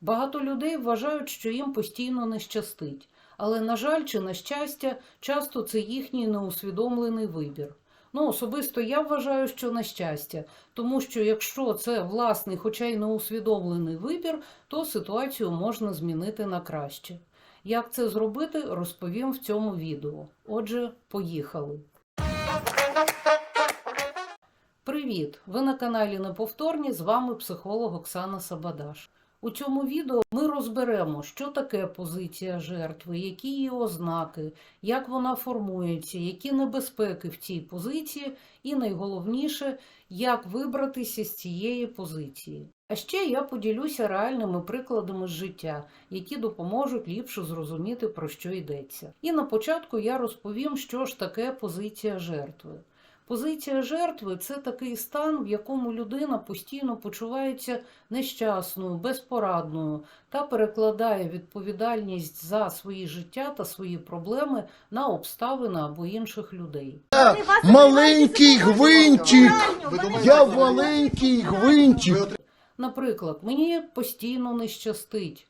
Багато людей вважають, що їм постійно не щастить, але, на жаль, чи на щастя, часто це їхній неусвідомлений вибір. Ну, особисто я вважаю, що на щастя, тому що якщо це власний, хоча й неусвідомлений вибір, то ситуацію можна змінити на краще. Як це зробити, розповім в цьому відео. Отже, поїхали. Привіт! Ви на каналі Неповторні. З вами психолог Оксана Сабадаш. У цьому відео ми розберемо, що таке позиція жертви, які її ознаки, як вона формується, які небезпеки в цій позиції, і найголовніше, як вибратися з цієї позиції. А ще я поділюся реальними прикладами з життя, які допоможуть ліпше зрозуміти, про що йдеться. І на початку я розповім, що ж таке позиція жертви. Позиція жертви це такий стан, в якому людина постійно почувається нещасною, безпорадною та перекладає відповідальність за свої життя та свої проблеми на обставини або інших людей. Маленький гвинтик. Я маленький гвинтик. Наприклад, мені постійно не щастить.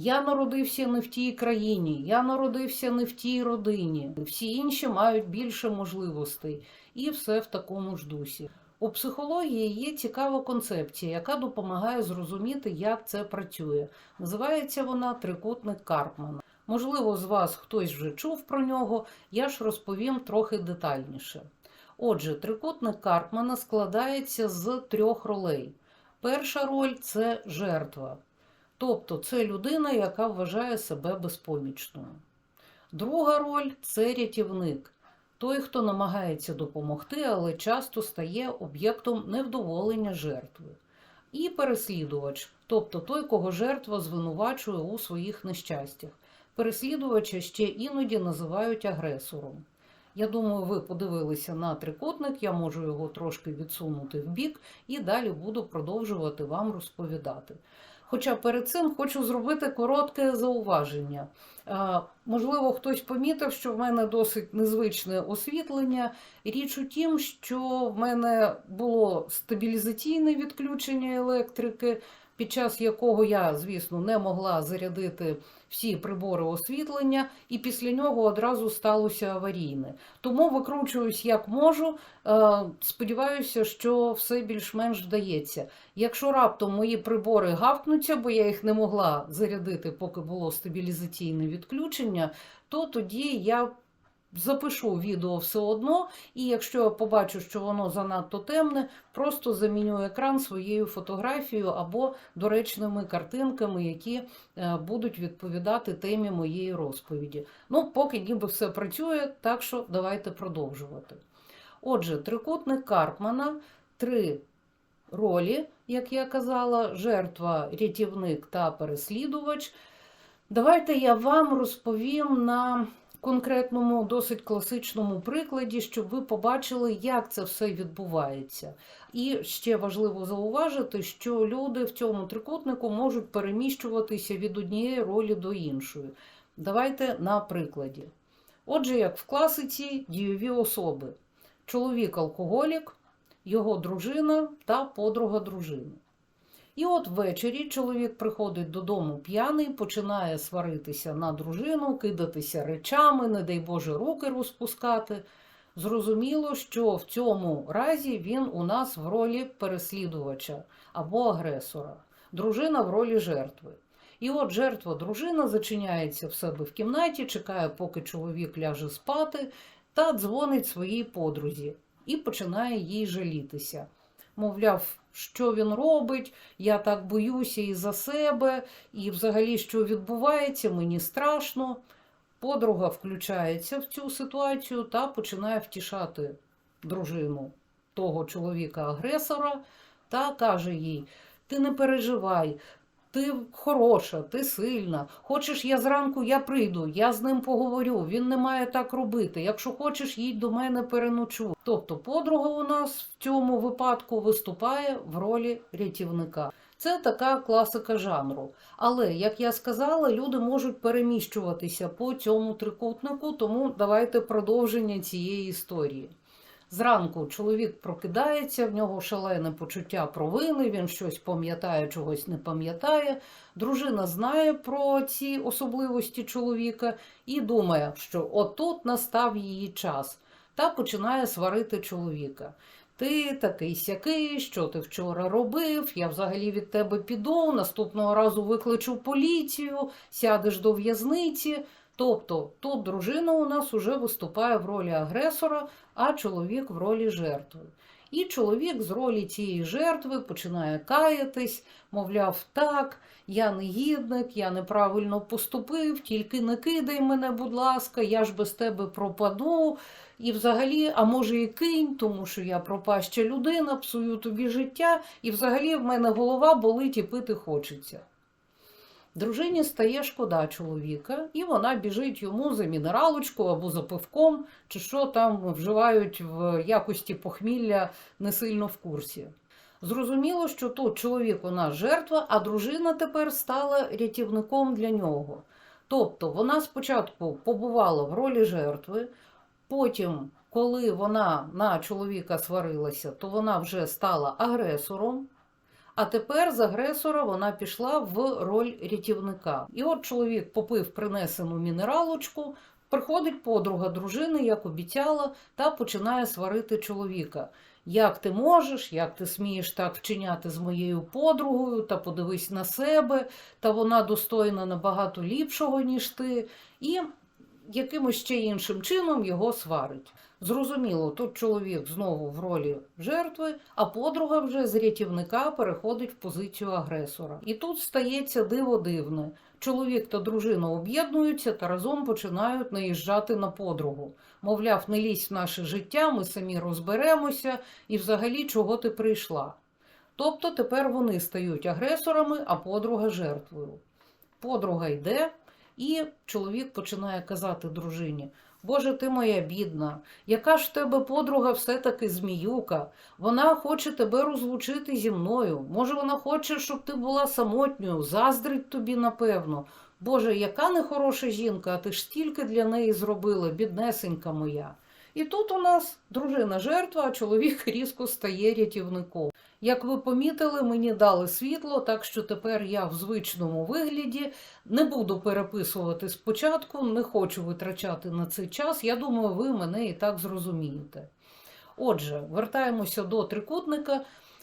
Я народився не в тій країні, я народився не в тій родині. Всі інші мають більше можливостей, і все в такому ж дусі. У психології є цікава концепція, яка допомагає зрозуміти, як це працює. Називається вона трикутник Карпмана. Можливо, з вас хтось вже чув про нього, я ж розповім трохи детальніше. Отже, трикутник Карпмана складається з трьох ролей. Перша роль це жертва. Тобто це людина, яка вважає себе безпомічною. Друга роль це рятівник, той, хто намагається допомогти, але часто стає об'єктом невдоволення жертви. І переслідувач, тобто той, кого жертва звинувачує у своїх нещастях. Переслідувача ще іноді називають агресором. Я думаю, ви подивилися на трикутник, я можу його трошки відсунути в бік і далі буду продовжувати вам розповідати. Хоча перед цим хочу зробити коротке зауваження. Е, Можливо, хтось помітив, що в мене досить незвичне освітлення. Річ у тім, що в мене було стабілізаційне відключення електрики, під час якого я, звісно, не могла зарядити всі прибори освітлення, і після нього одразу сталося аварійне. Тому викручуюсь як можу. Е, Сподіваюся, що все більш-менш вдається. Якщо раптом мої прибори гавкнуться, бо я їх не могла зарядити, поки було стабілізаційне відключення, то тоді я запишу відео все одно, і якщо я побачу, що воно занадто темне, просто заміню екран своєю фотографією або доречними картинками, які е, будуть відповідати темі моєї розповіді. Ну, поки ніби все працює, так що давайте продовжувати. Отже, трикутник Карпмана, три ролі, як я казала, жертва, рятівник та переслідувач. Давайте я вам розповім на конкретному, досить класичному прикладі, щоб ви побачили, як це все відбувається. І ще важливо зауважити, що люди в цьому трикутнику можуть переміщуватися від однієї ролі до іншої. Давайте на прикладі. Отже, як в класиці дієві особи: чоловік-алкоголік, його дружина та подруга дружини. І от ввечері чоловік приходить додому п'яний, починає сваритися на дружину, кидатися речами, не дай Боже, руки розпускати. Зрозуміло, що в цьому разі він у нас в ролі переслідувача або агресора, дружина в ролі жертви. І от жертва дружина зачиняється в себе в кімнаті, чекає, поки чоловік ляже спати, та дзвонить своїй подрузі і починає їй жалітися. Мовляв, що він робить, я так боюся і за себе, і взагалі, що відбувається, мені страшно. Подруга включається в цю ситуацію та починає втішати дружину того чоловіка-агресора та каже їй: Ти не переживай, ти хороша, ти сильна. Хочеш, я зранку я прийду, я з ним поговорю. Він не має так робити. Якщо хочеш, їдь до мене переночуй. Тобто, подруга у нас в цьому випадку виступає в ролі рятівника. Це така класика жанру. Але, як я сказала, люди можуть переміщуватися по цьому трикутнику, тому давайте продовження цієї історії. Зранку чоловік прокидається, в нього шалене почуття провини, він щось пам'ятає, чогось не пам'ятає. Дружина знає про ці особливості чоловіка і думає, що отут настав її час, та починає сварити чоловіка. Ти такий сякий, що ти вчора робив? Я взагалі від тебе піду, наступного разу викличу поліцію, сядеш до в'язниці. Тобто тут дружина у нас уже виступає в ролі агресора, а чоловік в ролі жертви. І чоловік з ролі цієї жертви починає каятись, мовляв, так, я негідник, я неправильно поступив, тільки не кидай мене, будь ласка, я ж без тебе пропаду. І взагалі, а може і кинь, тому що я пропаща людина, псую тобі життя, і взагалі в мене голова болить і пити хочеться. Дружині стає шкода чоловіка, і вона біжить йому за мінералочку або за пивком, чи що там вживають в якості похмілля не сильно в курсі. Зрозуміло, що тут чоловік у нас жертва, а дружина тепер стала рятівником для нього. Тобто вона спочатку побувала в ролі жертви, потім, коли вона на чоловіка сварилася, то вона вже стала агресором. А тепер з агресора вона пішла в роль рятівника. І от чоловік попив принесену мінералочку, приходить подруга дружини, як обіцяла, та починає сварити чоловіка. Як ти можеш, як ти смієш так вчиняти з моєю подругою, та подивись на себе, та вона достойна набагато ліпшого, ніж ти, і якимось ще іншим чином його сварить. Зрозуміло, тут чоловік знову в ролі жертви, а подруга вже з рятівника переходить в позицію агресора. І тут стається диво дивне. Чоловік та дружина об'єднуються та разом починають наїжджати на подругу. Мовляв, не лізь в наше життя, ми самі розберемося, і взагалі чого ти прийшла. Тобто тепер вони стають агресорами, а подруга жертвою. Подруга йде, і чоловік починає казати дружині: Боже, ти моя бідна, яка ж в тебе подруга все-таки зміюка? Вона хоче тебе розлучити зі мною. Може, вона хоче, щоб ти була самотньою, заздрить тобі, напевно. Боже, яка нехороша жінка, а ти ж стільки для неї зробила, біднесенька моя. І тут у нас дружина жертва, а чоловік різко стає рятівником. Як ви помітили, мені дали світло, так що тепер я в звичному вигляді не буду переписувати спочатку, не хочу витрачати на цей час. Я думаю, ви мене і так зрозумієте. Отже, вертаємося до трикутника.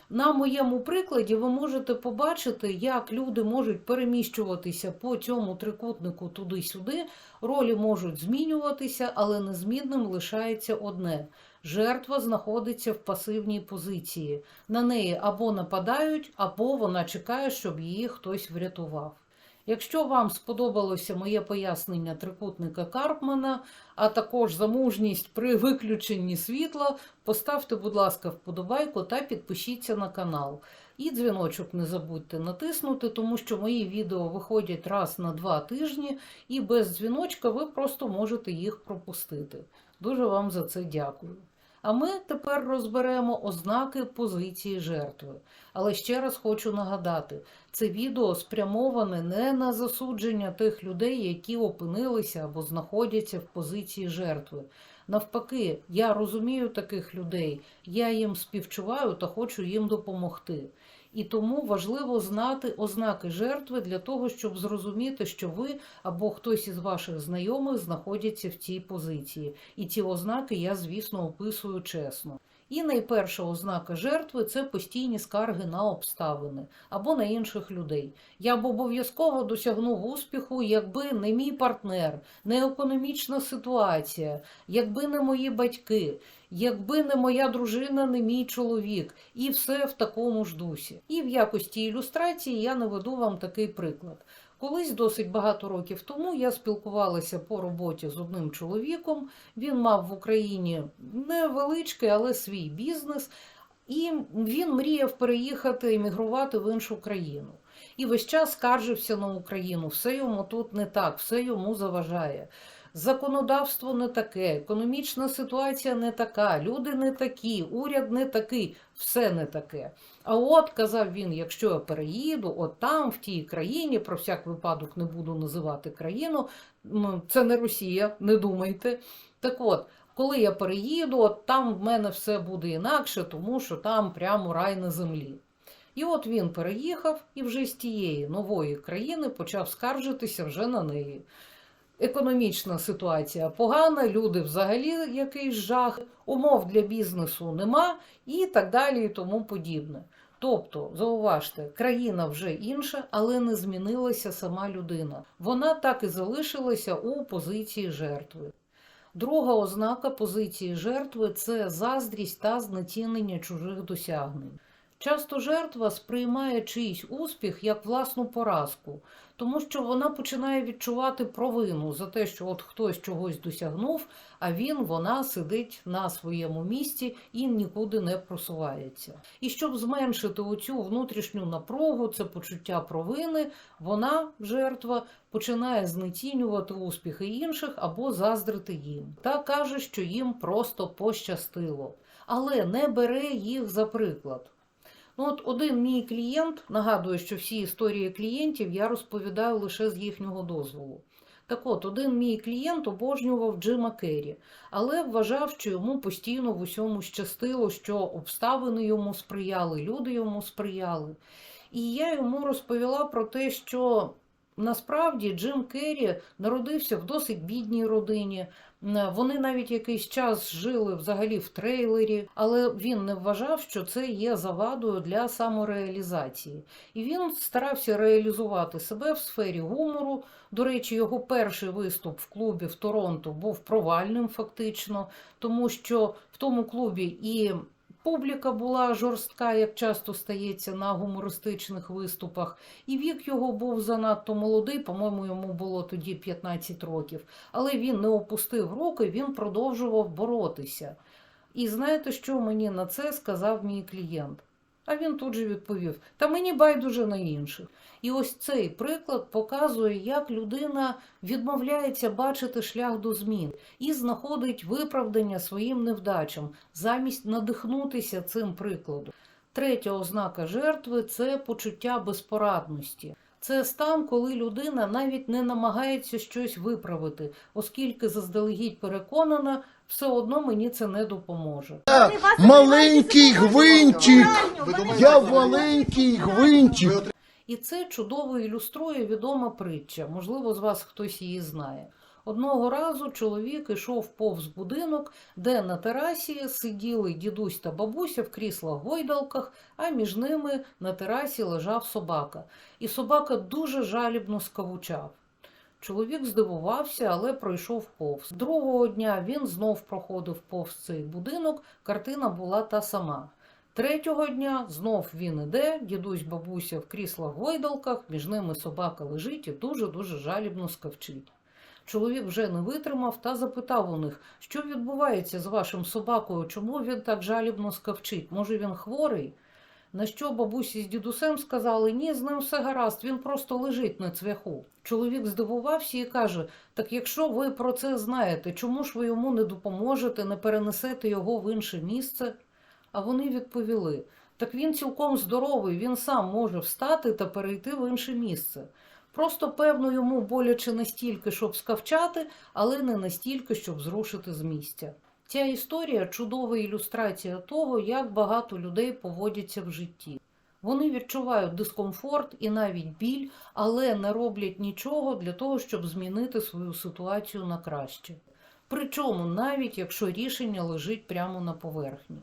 На моєму прикладі ви можете побачити, як люди можуть переміщуватися по цьому трикутнику туди-сюди. Ролі можуть змінюватися, але незмінним лишається одне: жертва знаходиться в пасивній позиції. На неї або нападають, або вона чекає, щоб її хтось врятував. Якщо вам сподобалося моє пояснення трикутника Карпмана, а також замужність при виключенні світла, поставте, будь ласка, вподобайку та підпишіться на канал. І дзвіночок не забудьте натиснути, тому що мої відео виходять раз на два тижні, і без дзвіночка ви просто можете їх пропустити. Дуже вам за це дякую. А ми тепер розберемо ознаки позиції жертви. Але ще раз хочу нагадати, це відео спрямоване не на засудження тих людей, які опинилися або знаходяться в позиції жертви. Навпаки, я розумію таких людей, я їм співчуваю та хочу їм допомогти. І тому важливо знати ознаки жертви для того, щоб зрозуміти, що ви або хтось із ваших знайомих знаходяться в цій позиції. І ці ознаки я, звісно, описую чесно. І найперша ознака жертви це постійні скарги на обставини або на інших людей. Я б обов'язково досягнув успіху, якби не мій партнер, не економічна ситуація, якби не мої батьки, якби не моя дружина, не мій чоловік, і все в такому ж дусі. І в якості ілюстрації я наведу вам такий приклад. Колись досить багато років тому я спілкувалася по роботі з одним чоловіком. Він мав в Україні невеличкий, але свій бізнес, і він мріяв переїхати емігрувати в іншу країну. І весь час скаржився на Україну. Все йому тут не так, все йому заважає. Законодавство не таке, економічна ситуація не така, люди не такі, уряд не такий, все не таке. А от, казав він, якщо я переїду, от там, в тій країні, про всяк випадок не буду називати країну, це не Росія, не думайте. Так от, Коли я переїду, от там в мене все буде інакше, тому що там прямо рай на землі. І от він переїхав і вже з тієї нової країни почав скаржитися вже на неї. Економічна ситуація погана, люди взагалі якийсь жах, умов для бізнесу нема і так далі, і тому подібне. Тобто, зауважте, країна вже інша, але не змінилася сама людина. Вона так і залишилася у позиції жертви. Друга ознака позиції жертви це заздрість та знецінення чужих досягнень. Часто жертва сприймає чийсь успіх як власну поразку, тому що вона починає відчувати провину за те, що от хтось чогось досягнув, а він, вона сидить на своєму місці і нікуди не просувається. І щоб зменшити оцю внутрішню напругу, це почуття провини, вона, жертва, починає знецінювати успіхи інших або заздрити їм та каже, що їм просто пощастило, але не бере їх за приклад. Ну, от один мій клієнт, нагадую, що всі історії клієнтів я розповідаю лише з їхнього дозволу. Так от, один мій клієнт обожнював Джима Керрі, але вважав, що йому постійно в усьому щастило, що обставини йому сприяли, люди йому сприяли. І я йому розповіла про те, що насправді Джим Керрі народився в досить бідній родині. М, Вони навіть якийсь час жили взагалі в трейлері, але він не вважав, що це є завадою для самореалізації. І він старався реалізувати себе в сфері гумору. До речі, його перший виступ в клубі в Торонто був провальним, фактично, тому що в тому клубі і публіка була жорстка, як часто стається на гумористичних виступах, і вік його був занадто молодий, по-моєму, йому було тоді 15 років. Але він не опустив руки, він продовжував боротися. І знаєте, що мені на це сказав мій клієнт? А він тут же відповів: Та мені байдуже на інших. І ось цей приклад показує, як людина відмовляється бачити шлях до змін і знаходить виправдання своїм невдачам, замість надихнутися цим прикладом. Третя ознака жертви це почуття безпорадності. Це стан, коли людина навіть не намагається щось виправити, оскільки заздалегідь переконана, все одно мені це не допоможе. Я маленький гвинтик. Я маленький гвинтик. І це чудово ілюструє відома притча. Можливо, з вас хтось її знає. Одного разу чоловік ішов повз будинок, де на терасі сиділи дідусь та бабуся в кріслах гойдалках, а між ними на терасі лежав собака. І собака дуже жалібно скавучав. Чоловік здивувався, але пройшов повз. Другого дня він знов проходив повз цей будинок, картина була та сама. Третього дня знов він іде, дідусь бабуся в кріслах гойдалках, між ними собака лежить і дуже-дуже жалібно скавчить. Чоловік вже не витримав та запитав у них, що відбувається з вашим собакою, чому він так жалібно скавчить? Може він хворий? На що бабусі з дідусем сказали, ні, з ним все гаразд, він просто лежить на цвяху. Чоловік здивувався і каже: Так якщо ви про це знаєте, чому ж ви йому не допоможете, не перенесете його в інше місце? А вони відповіли: так він цілком здоровий, він сам може встати та перейти в інше місце. Просто, певно, йому боляче настільки, щоб скавчати, але не настільки, щоб зрушити з місця. Ця історія чудова ілюстрація того, як багато людей поводяться в житті. Вони відчувають дискомфорт і навіть біль, але не роблять нічого для того, щоб змінити свою ситуацію на краще. Причому навіть якщо рішення лежить прямо на поверхні.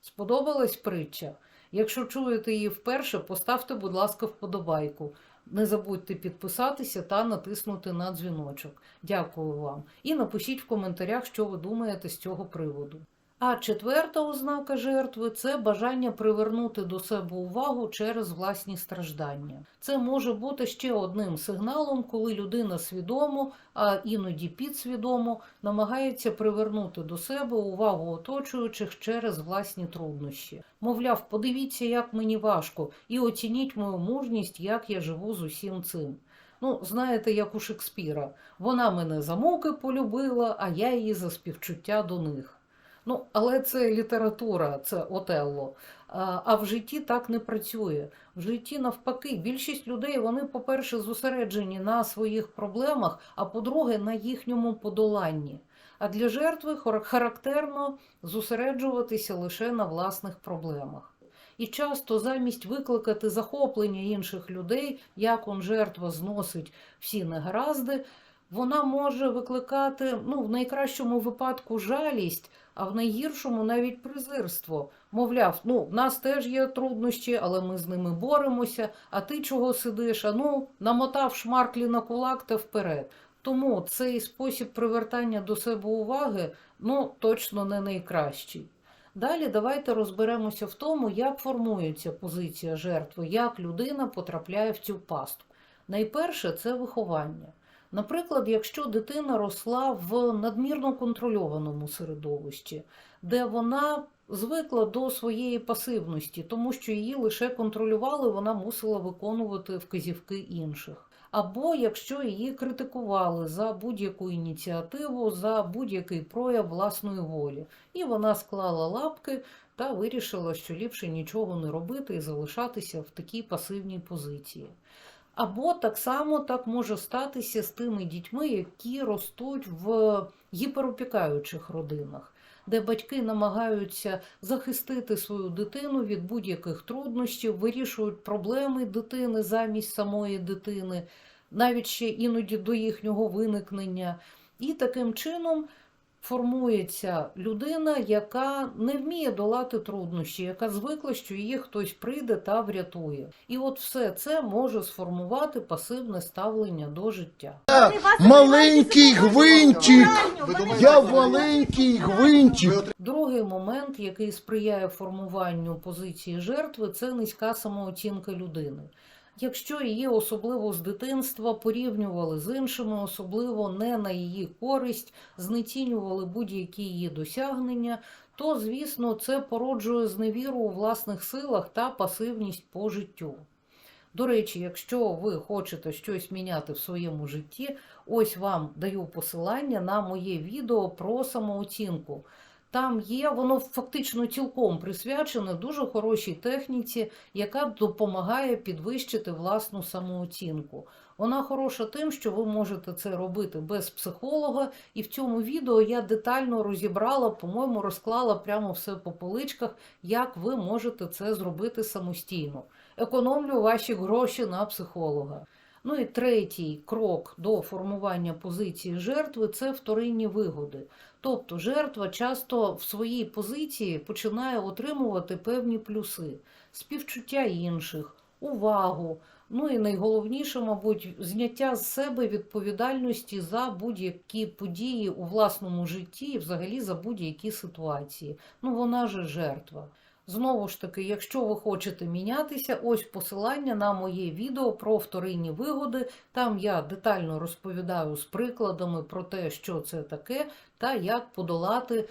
Сподобалась притча? Якщо чуєте її вперше, поставте, будь ласка, вподобайку. Не забудьте підписатися та натиснути на дзвіночок. Дякую вам. І напишіть в коментарях, що ви думаєте з цього приводу. А четверта ознака жертви це бажання привернути до себе увагу через власні страждання. Це може бути ще одним сигналом, коли людина свідомо, а іноді підсвідомо намагається привернути до себе увагу оточуючих через власні труднощі. Мовляв, подивіться, як мені важко, і оцініть мою мужність, як я живу з усім цим. Ну, знаєте, як у Шекспіра, вона мене за муки полюбила, а я її за співчуття до них. Ну, але це література, це Отелло. А, в житті так не працює. В житті навпаки, більшість людей вони, по-перше, зосереджені на своїх проблемах, а по-друге, на їхньому подоланні. А для жертви характерно зосереджуватися лише на власних проблемах. І часто замість викликати захоплення інших людей, як он жертва зносить всі негаразди, вона може викликати ну, в найкращому випадку жалість, а в найгіршому навіть презирство. Мовляв, ну, в нас теж є труднощі, але ми з ними боремося. А ти чого сидиш? А ну, намотав шмарклі на кулак та вперед. Тому цей спосіб привертання до себе уваги ну, точно не найкращий. Далі давайте розберемося в тому, як формується позиція жертви, як людина потрапляє в цю пастку. Найперше це виховання. Наприклад, якщо дитина росла в надмірно контрольованому середовищі, де вона звикла до своєї пасивності, тому що її лише контролювали, вона мусила виконувати вказівки інших. Або якщо її критикували за будь-яку ініціативу, за будь-який прояв власної волі, і вона склала лапки та вирішила, що ліпше нічого не робити і залишатися в такій пасивній позиції. Або так само так може статися з тими дітьми, які ростуть в гіперопікаючих родинах, де батьки намагаються захистити свою дитину від будь-яких труднощів, вирішують проблеми дитини замість самої дитини, навіть ще іноді до їхнього виникнення. І таким чином формується людина, яка не вміє долати труднощі, яка звикла, що її хтось прийде та врятує. І от все це може сформувати пасивне ставлення до життя. Маленький гвинтик. Я маленький гвинтик. Другий момент, який сприяє формуванню позиції жертви, це низька самооцінка людини. Якщо її особливо з дитинства порівнювали з іншими, особливо не на її користь, знецінювали будь-які її досягнення, то, звісно, це породжує зневіру у власних силах та пасивність по життю. До речі, якщо ви хочете щось міняти в своєму житті, ось вам даю посилання на моє відео про самооцінку. Там є, воно фактично цілком присвячене дуже хорошій техніці, яка допомагає підвищити власну самооцінку. Вона хороша тим, що ви можете це робити без психолога, і в цьому відео я детально розібрала, по-моєму, розклала прямо все по поличках, як ви можете це зробити самостійно. Економлю ваші гроші на психолога. Ну і третій крок до формування позиції жертви це вторинні вигоди. Тобто жертва часто в своїй позиції починає отримувати певні плюси, співчуття інших, увагу. Ну і найголовніше, мабуть, зняття з себе відповідальності за будь-які події у власному житті і взагалі за будь-які ситуації. Ну вона же жертва. Знову ж таки, якщо ви хочете мінятися, ось посилання на моє відео про вторинні вигоди. Там я детально розповідаю з прикладами про те, що це таке, та як подолати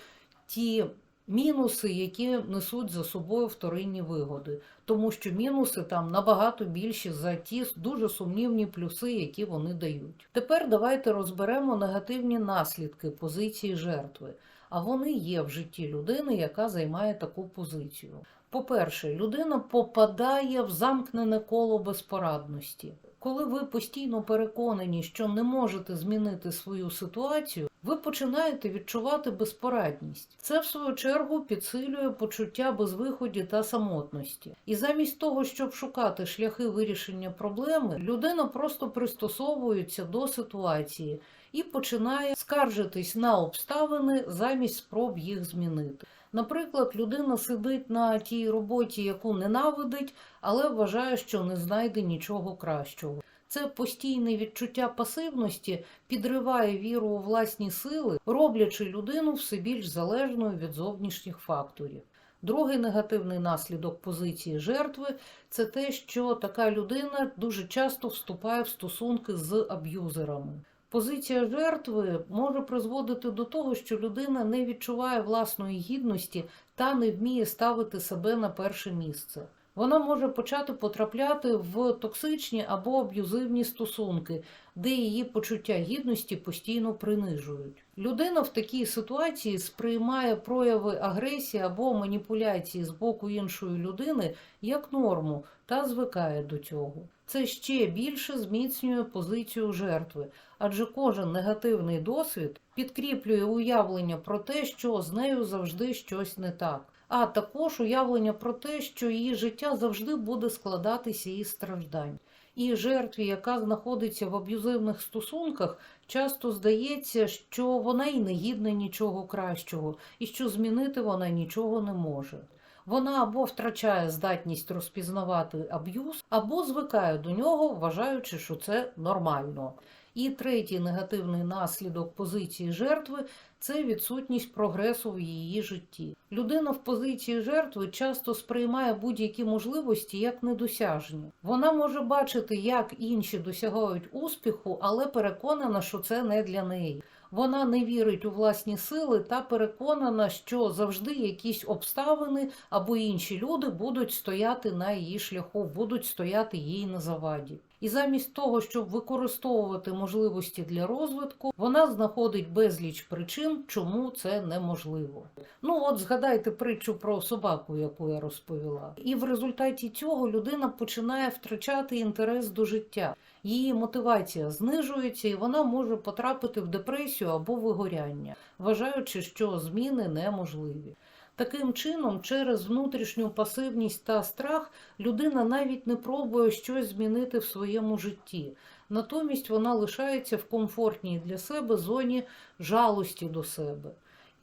ті мінуси, які несуть за собою вторинні вигоди. Тому що мінуси там набагато більші за ті дуже сумнівні плюси, які вони дають. Тепер давайте розберемо негативні наслідки позиції жертви. А вони є в житті людини, яка займає таку позицію. По-перше, людина попадає в замкнене коло безпорадності. Коли ви постійно переконані, що не можете змінити свою ситуацію, ви починаєте відчувати безпорадність. Це, в свою чергу, підсилює почуття безвиході та самотності. І замість того, щоб шукати шляхи вирішення проблеми, людина просто пристосовується до ситуації і починає скаржитись на обставини замість спроб їх змінити. Наприклад, людина сидить на тій роботі, яку ненавидить, але вважає, що не знайде нічого кращого. Це постійне відчуття пасивності підриває віру у власні сили, роблячи людину все більш залежною від зовнішніх факторів. Другий негативний наслідок позиції жертви це те, що така людина дуже часто вступає в стосунки з аб'юзерами. Позиція жертви може призводити до того, що людина не відчуває власної гідності та не вміє ставити себе на перше місце. Вона може почати потрапляти в токсичні або аб'юзивні стосунки, де її почуття гідності постійно принижують. Людина в такій ситуації сприймає прояви агресії або маніпуляції з боку іншої людини як норму та звикає до цього. Це ще більше зміцнює позицію жертви, адже кожен негативний досвід підкріплює уявлення про те, що з нею завжди щось не так. А також уявлення про те, що її життя завжди буде складатися із страждань. І жертві, яка знаходиться в аб'юзивних стосунках, часто здається, що вона й не гідна нічого кращого, і що змінити вона нічого не може. Вона або втрачає здатність розпізнавати аб'юз, або звикає до нього, вважаючи, що це нормально. І третій негативний наслідок позиції жертви це відсутність прогресу в її житті. Людина в позиції жертви часто сприймає будь-які можливості як недосяжні. Вона може бачити, як інші досягають успіху, але переконана, що це не для неї. Вона не вірить у власні сили та переконана, що завжди якісь обставини або інші люди будуть стояти на її шляху, будуть стояти їй на заваді. І замість того, щоб використовувати можливості для розвитку, вона знаходить безліч причин, чому це неможливо. Ну от згадайте притчу про собаку, яку я розповіла. І в результаті цього людина починає втрачати інтерес до життя. Її мотивація знижується, і вона може потрапити в депресію або вигоряння, вважаючи, що зміни неможливі. Таким чином, через внутрішню пасивність та страх людина навіть не пробує щось змінити в своєму житті. Натомість вона лишається в комфортній для себе зоні жалості до себе.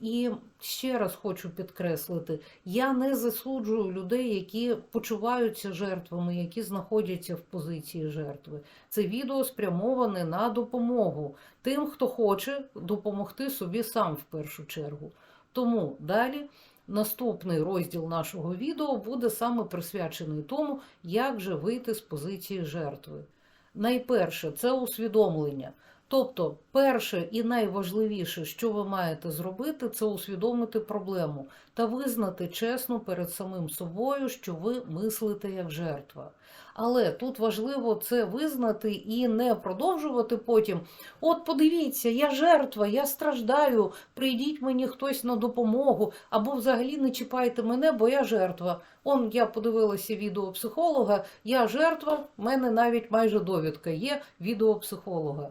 І ще раз хочу підкреслити: я не засуджую людей, які почуваються жертвами, які знаходяться в позиції жертви. Це відео спрямоване на допомогу тим, хто хоче допомогти собі сам в першу чергу. Тому далі наступний розділ нашого відео буде саме присвячений тому, як же вийти з позиції жертви. Найперше це усвідомлення. Тобто, перше і найважливіше, що ви маєте зробити, це усвідомити проблему та визнати чесно перед самим собою, що ви мислите як жертва. Але тут важливо це визнати і не продовжувати потім. От подивіться, я жертва, я страждаю, прийдіть мені хтось на допомогу, або взагалі не чіпайте мене, бо я жертва. Он я подивилася відео психолога, я жертва, в мене навіть майже довідка є відео психолога.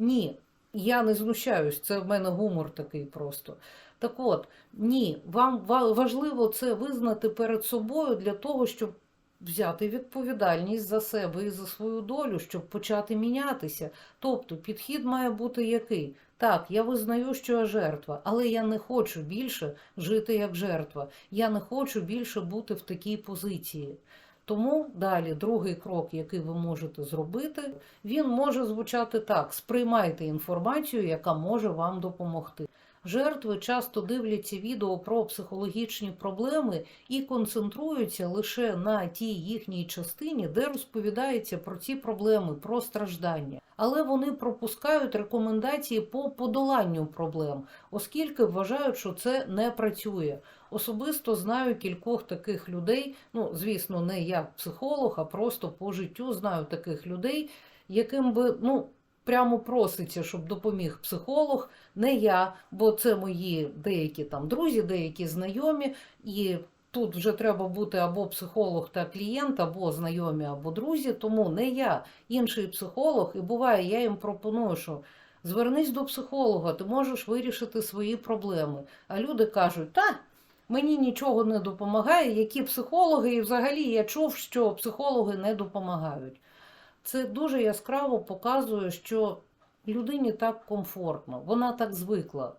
Ні, я не знущаюсь, це в мене гумор такий просто. Так от, ні, вам важливо це визнати перед собою для того, щоб взяти відповідальність за себе і за свою долю, щоб почати мінятися. Тобто підхід має бути який? Так, я визнаю, що я жертва, але я не хочу більше жити як жертва. Я не хочу більше бути в такій позиції. Тому далі другий крок, який ви можете зробити, він може звучати так: сприймайте інформацію, яка може вам допомогти. Жертви часто дивляться відео про психологічні проблеми і концентруються лише на тій їхній частині, де розповідається про ці проблеми, про страждання. Але вони пропускають рекомендації по подоланню проблем, оскільки вважають, що це не працює. Особисто знаю кількох таких людей. Ну, звісно, не як психолог, а просто по життю знаю таких людей, яким би ну. Прямо проситься, щоб допоміг психолог, не я, бо це мої деякі там друзі, деякі знайомі, і тут вже треба бути або психолог та клієнт, або знайомі, або друзі. Тому не я, інший психолог, і буває, я їм пропоную, що звернись до психолога, ти можеш вирішити свої проблеми. А люди кажуть, та. Мені нічого не допомагає, які психологи, і взагалі я чув, що психологи не допомагають. Це дуже яскраво показує, що людині так комфортно, вона так звикла.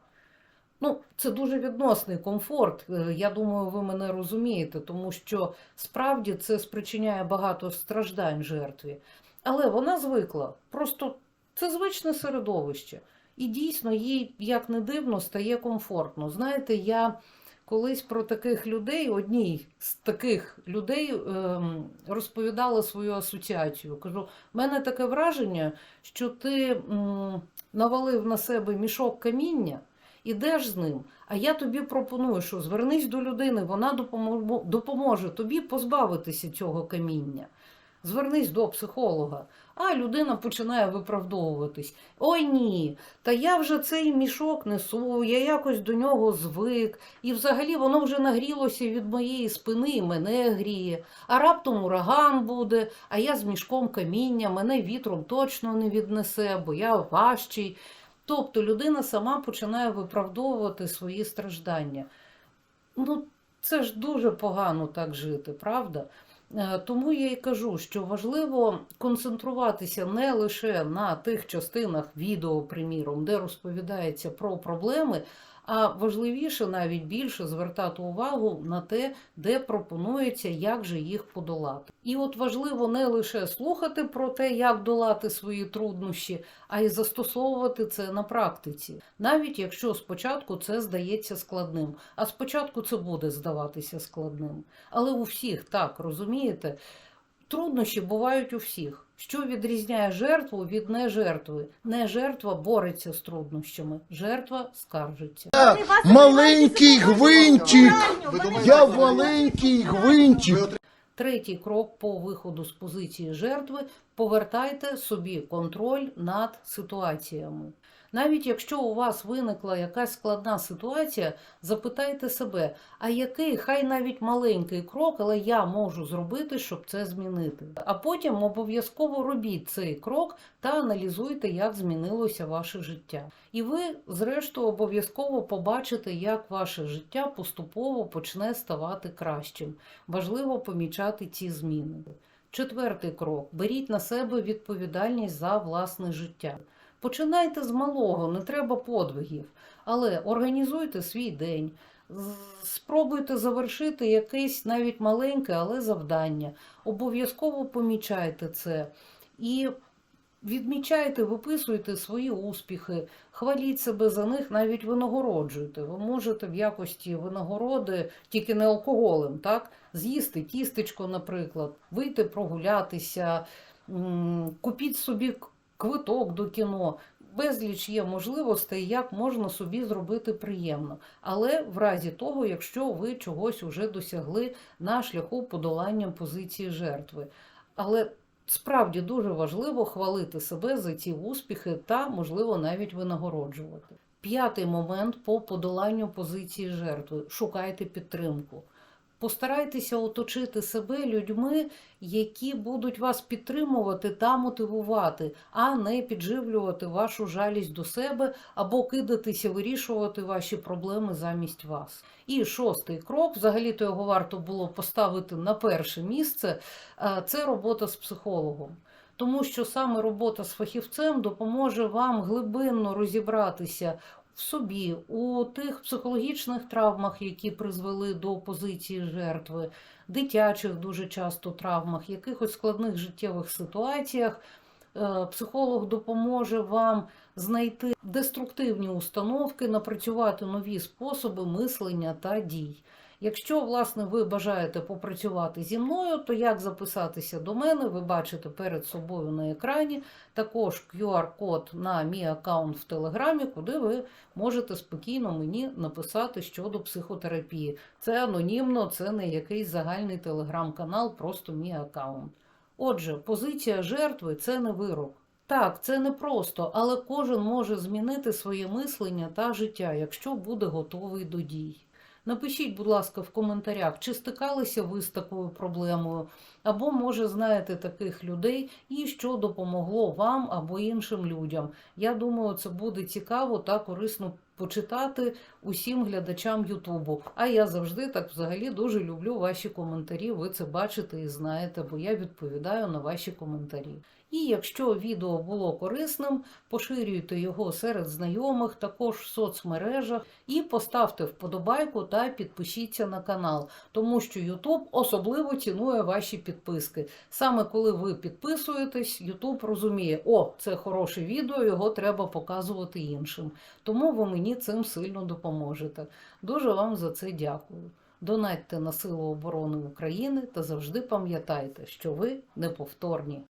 Ну, це дуже відносний комфорт. е, Я думаю, ви мене розумієте, тому що справді це спричиняє багато страждань жертві. Але вона звикла. Просто це звичне середовище. І дійсно, їй, як не дивно, стає комфортно. Знаєте, я колись про таких людей, одній з таких людей ем, розповідала свою асоціацію. Кажу, в мене таке враження, що ти навалив на себе мішок каміння, ідеш з ним. А я тобі пропоную, що звернись до людини, вона допоможе тобі позбавитися цього каміння. Звернись до психолога. А людина починає виправдовуватись. Ой ні, та я вже цей мішок несу, я якось до нього звик, і взагалі воно вже нагрілося від моєї спини і мене гріє. А раптом ураган буде, а я з мішком каміння, мене вітром точно не віднесе, бо я важчий. Тобто людина сама починає виправдовувати свої страждання. Ну, це ж дуже погано так жити, правда? Е, Тому я і кажу, що важливо концентруватися не лише на тих частинах відео, приміром, де розповідається про проблеми, а важливіше навіть більше звертати увагу на те, де пропонується, як же їх подолати. І от важливо не лише слухати про те, як долати свої труднощі, а й застосовувати це на практиці, навіть якщо спочатку це здається складним. А спочатку це буде здаватися складним. Але у всіх так розумієте, труднощі бувають у всіх. Що відрізняє жертву від нежертви? Не жертва бореться з труднощами, жертва скаржиться. Маленький гвинтик. Я маленький гвинтик. Третій крок по виходу з позиції жертви повертайте собі контроль над ситуаціями. Навіть якщо у вас виникла якась складна ситуація, запитайте себе, а який хай навіть маленький крок, але я можу зробити, щоб це змінити. А потім обов'язково робіть цей крок та аналізуйте, як змінилося ваше життя. І ви, зрештою, обов'язково побачите, як ваше життя поступово почне ставати кращим. Важливо помічати ці зміни. Четвертий крок: беріть на себе відповідальність за власне життя. Починайте з малого, не треба подвигів, але організуйте свій день, спробуйте завершити якесь навіть маленьке, але завдання. Обов'язково помічайте це і відмічайте, виписуйте свої успіхи, хваліть себе за них, навіть винагороджуйте. Ви можете в якості винагороди, тільки не алкоголем, так? З'їсти тістечко, наприклад, вийти прогулятися, купіть собі квиток до кіно. Безліч є можливостей, як можна собі зробити приємно. Але в разі того, якщо ви чогось уже досягли на шляху подолання позиції жертви. Але справді дуже важливо хвалити себе за ці успіхи та, можливо, навіть винагороджувати. П'ятий момент по подоланню позиції жертви: шукайте підтримку. Постарайтеся оточити себе людьми, які будуть вас підтримувати та мотивувати, а не підживлювати вашу жалість до себе або кидатися вирішувати ваші проблеми замість вас. І шостий крок, взагалі-то його варто було поставити на перше місце, е, це робота з психологом. Тому що саме робота з фахівцем допоможе вам глибинно розібратися в собі, у тих психологічних травмах, які призвели до позиції жертви, дитячих дуже часто травмах, якихось складних життєвих ситуаціях. Е, Психолог допоможе вам знайти деструктивні установки, напрацювати нові способи мислення та дій. Якщо, власне, ви бажаєте попрацювати зі мною, то як записатися до мене, ви бачите перед собою на екрані також QR-код на мій аккаунт в Телеграмі, куди ви можете спокійно мені написати щодо психотерапії. Це анонімно, це не якийсь загальний телеграм-канал, просто мій аккаунт. Отже, позиція жертви це не вирок. Так, це не просто, але кожен може змінити своє мислення та життя, якщо буде готовий до дій. Напишіть, будь ласка, в коментарях, чи стикалися ви з такою проблемою, або, може, знаєте таких людей, і що допомогло вам або іншим людям. Я думаю, це буде цікаво та корисно почитати усім глядачам Ютубу. А я завжди так взагалі дуже люблю ваші коментарі. Ви це бачите і знаєте, бо я відповідаю на ваші коментарі. І якщо відео було корисним, поширюйте його серед знайомих, також в соцмережах, і поставте вподобайку та підпишіться на канал, тому що YouTube особливо цінує ваші підписки. Саме коли ви підписуєтесь, YouTube розуміє, о, це хороше відео, його треба показувати іншим. Тому ви мені цим сильно допоможете. Дуже вам за це дякую. Донатьте на Сили оборони України та завжди пам'ятайте, що ви неповторні.